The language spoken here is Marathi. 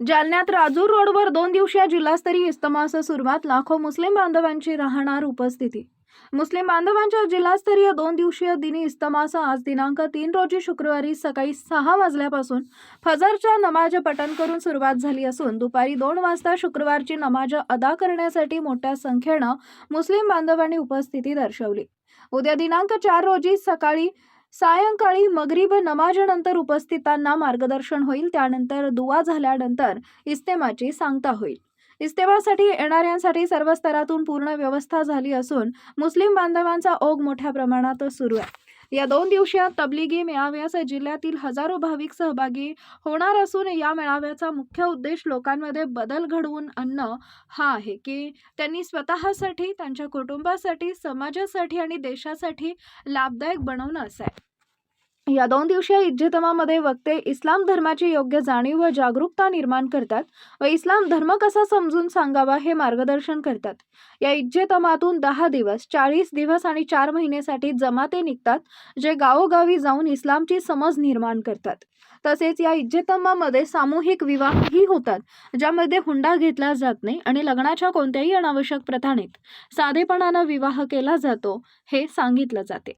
जालन्यात राजूर रोडवर दोन दिवसीय जिल्हास्तरीय इस्तमास सुरुवात लाखो मुस्लिम बांधवांची राहणार उपस्थिती. मुस्लिम बांधवांच्या जिल्हास्तरीय दोन दिवसीय दिनी इस्तमास आज दिनांक तीन रोजी शुक्रवारी सकाळी सहा वाजल्यापासून फजरच्या नमाज पठण करून सुरुवात झाली असून दुपारी दोन वाजता शुक्रवारची नमाज अदा करण्यासाठी मोठ्या संख्येनं मुस्लिम बांधवांनी उपस्थिती दर्शवली. उद्या दिनांक चार रोजी सकाळी सायंकाळी मगरीब नमाजनंतर उपस्थितांना मार्गदर्शन होईल त्यानंतर दुवा झाल्यानंतर इस्तेमाची सांगता होईल. इस्तेमासाठी येणाऱ्यांसाठी सर्व स्तरातून पूर्ण व्यवस्था झाली असून मुस्लिम बांधवांचा ओघ मोठ्या प्रमाणात सुरू आहे. या दोन दिवसीय तबलिगी मेळाव्यास जिल्ह्यातील हजारो भाविक सहभागी होणार असून या मेळाव्याचा मुख्य उद्देश लोकांमध्ये बदल घडवून आणणं हा आहे. की त्यांनी स्वतःसाठी त्यांच्या कुटुंबासाठी समाजासाठी आणि देशासाठी लाभदायक बनवणं असं आहे. या दोन दिवसीय इज्जतमामध्ये वक्ते इस्लाम धर्माची योग्य जाणीव व जागरूकता निर्माण करतात व इस्लाम धर्म कसा समजून सांगावा हे मार्गदर्शन करतात. या इज्जतमातून दहा दिवस चाळीस दिवस आणि चार महिनेसाठी जमाते निघतात जे गावोगावी जाऊन इस्लामची समज निर्माण करतात. तसेच या इज्जतमामध्ये सामूहिक विवाहही होतात ज्यामध्ये हुंडा घेतला जात नाही आणि लग्नाच्या कोणत्याही अनावश्यक प्रथा नाहीत साधेपणानं विवाह केला जातो हे सांगितलं जाते.